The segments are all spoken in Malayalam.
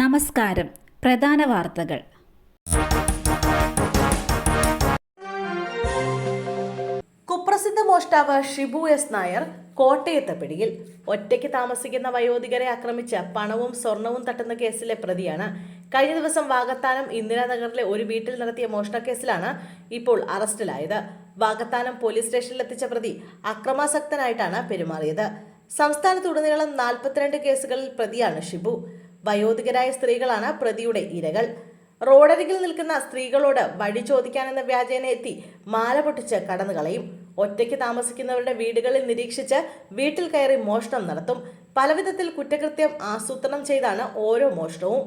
നമസ്കാരം. പ്രധാന വാർത്തകൾ. കുപ്രസിദ്ധ മോഷ്ടാവ് ഷിബു എസ് നായർ കോട്ടയത്ത് പിടിയിൽ ഒറ്റയ്ക്ക് താമസിക്കുന്ന വയോധികരെ ആക്രമിച്ച പണവും സ്വർണവും തട്ടുന്ന കേസിലെ പ്രതിയാണ്. കഴിഞ്ഞ ദിവസം വാഗത്താനം ഇന്ദിരാനഗറിലെ ഒരു വീട്ടിൽ നടത്തിയ മോഷണക്കേസിലാണ് ഇപ്പോൾ അറസ്റ്റിലായത്. വാഗത്താനം പോലീസ് സ്റ്റേഷനിലെത്തിച്ച പ്രതി അക്രമാസക്തനായിട്ടാണ് പെരുമാറിയത്. സംസ്ഥാനത്തുടനീളം നാൽപ്പത്തിരണ്ട് കേസുകളിൽ പ്രതിയാണ് ഷിബു. വയോധികരായ സ്ത്രീകളാണ് പ്രതിയുടെ ഇരകൾ. റോഡരികിൽ നിൽക്കുന്ന സ്ത്രീകളോട് വഴി ചോദിക്കാനെന്ന വ്യാജേന എത്തി മാല പൊട്ടിച്ച് കടന്നു കളയും. ഒറ്റയ്ക്ക് താമസിക്കുന്നവരുടെ വീടുകളിൽ നിരീക്ഷിച്ച് വീട്ടിൽ കയറി മോഷണം നടത്തും. പലവിധത്തിൽ കുറ്റകൃത്യം ആസൂത്രണം ചെയ്താണ് ഓരോ മോഷണവും.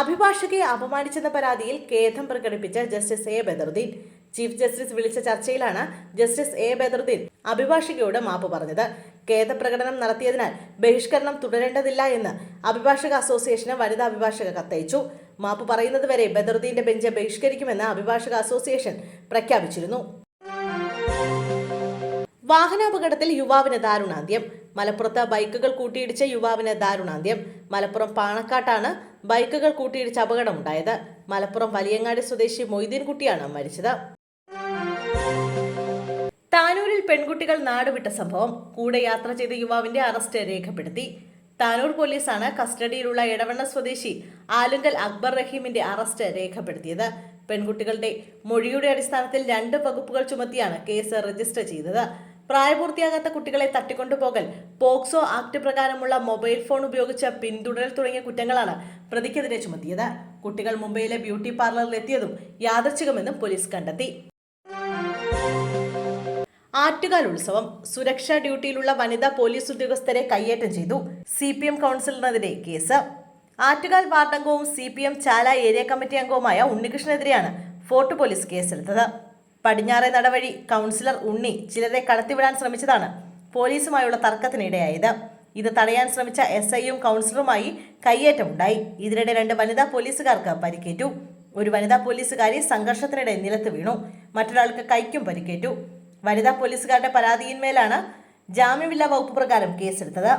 അഭിഭാഷകയെ അപമാനിച്ചെന്ന പരാതിയിൽ ഖേദം പ്രകടിപ്പിച്ച justice A Badaruddin. Chief justice വിളിച്ച ചർച്ചയിലാണ് ജസ്റ്റിസ് എ ബദറുദ്ദീൻ അഭിഭാഷകയോട് മാപ്പ് പറഞ്ഞത്. ഖേദപ്രകടനം നടത്തിയതിനാൽ ബഹിഷ്കരണം തുടരേണ്ടതില്ല എന്ന് അഭിഭാഷക അസോസിയേഷന് വനിതാ അഭിഭാഷക കത്തയച്ചു. മാപ്പ് പറയുന്നതുവരെ ബദറുദ്ദീന്റെ ബെഞ്ച് ബഹിഷ്കരിക്കുമെന്ന് അഭിഭാഷക അസോസിയേഷൻ പ്രഖ്യാപിച്ചിരുന്നു. വാഹനാപകടത്തിൽ യുവാവിന് ദാരുണാന്ത്യം. മലപ്പുറത്ത് ബൈക്കുകൾ കൂട്ടിയിടിച്ച യുവാവിന് ദാരുണാന്ത്യം. മലപ്പുറം പാണക്കാട്ടാണ് ബൈക്കുകൾ കൂട്ടിയിടിച്ച് അപകടമുണ്ടായത്. മലപ്പുറം വലിയങ്ങാടി സ്വദേശി മൊയ്തീൻകുട്ടിയാണ് മരിച്ചത്. പെൺകുട്ടികൾ നാടുവിട്ട സംഭവം. കൂടെ യാത്ര ചെയ്ത യുവാവിന്റെ അറസ്റ്റ് രേഖപ്പെടുത്തി. താനൂർ പോലീസാണ് കസ്റ്റഡിയിലുള്ള ഇടവണ്ണ സ്വദേശി ആലുങ്കൽ അക്ബർ റഹീമിന്റെ അറസ്റ്റ് രേഖപ്പെടുത്തിയത്. പെൺകുട്ടികളുടെ മൊഴിയുടെ അടിസ്ഥാനത്തിൽ രണ്ട് വകുപ്പുകൾ ചുമത്തിയാണ് കേസ് രജിസ്റ്റർ ചെയ്തത്. പ്രായപൂർത്തിയാകാത്ത കുട്ടികളെ തട്ടിക്കൊണ്ടുപോകൽ പോക്സോ ആക്ട് പ്രകാരമുള്ള മൊബൈൽ ഫോൺ ഉപയോഗിച്ച് പിന്തുടരൽ തുടങ്ങിയ കുറ്റങ്ങളാണ് പ്രതിക്കെതിരെ ചുമത്തിയത്. കുട്ടികൾ മുംബൈയിലെ ബ്യൂട്ടി പാർലറിൽ എത്തിയതും യാദർച്ഛികമെന്നും പോലീസ് കണ്ടെത്തി. ആറ്റുകാൽ ഉത്സവം സുരക്ഷാ ഡ്യൂട്ടിയിലുള്ള വനിതാ പോലീസ് ഉദ്യോഗസ്ഥരെ കയ്യേറ്റം ചെയ്തു. സി പി എം കൗൺസിലറിനെതിരെ case. Attukal വാർഡംഗവും C P M Chala area committee അംഗവുമായ ഉണ്ണികൃഷ്ണനെതിരെയാണ് ഫോർട്ട് പോലീസ് കേസെടുത്തത്. പടിഞ്ഞാറെ നടവഴി കൗൺസിലർ ഉണ്ണി ചിലരെ കടത്തിവിടാൻ ശ്രമിച്ചതാണ് പോലീസുമായുള്ള തർക്കത്തിനിടയായത്. ഇത് തടയാൻ ശ്രമിച്ച എസ് ഐയും കൗൺസിലറുമായി കയ്യേറ്റമുണ്ടായി ഇതിനിടെ രണ്ട് വനിതാ പോലീസുകാർക്ക് പരിക്കേറ്റു. ഒരു വനിതാ പോലീസുകാരി സംഘർഷത്തിനിടെ നിലത്ത് വീണു. മറ്റൊരാൾക്ക് കൈക്കും പരിക്കേറ്റു. വനിതാ പോലീസുകാരുടെ പരാതിയിന്മേലാണ് ജാമ്യമില്ലാ വകുപ്പ് പ്രകാരം കേസെടുത്തത്.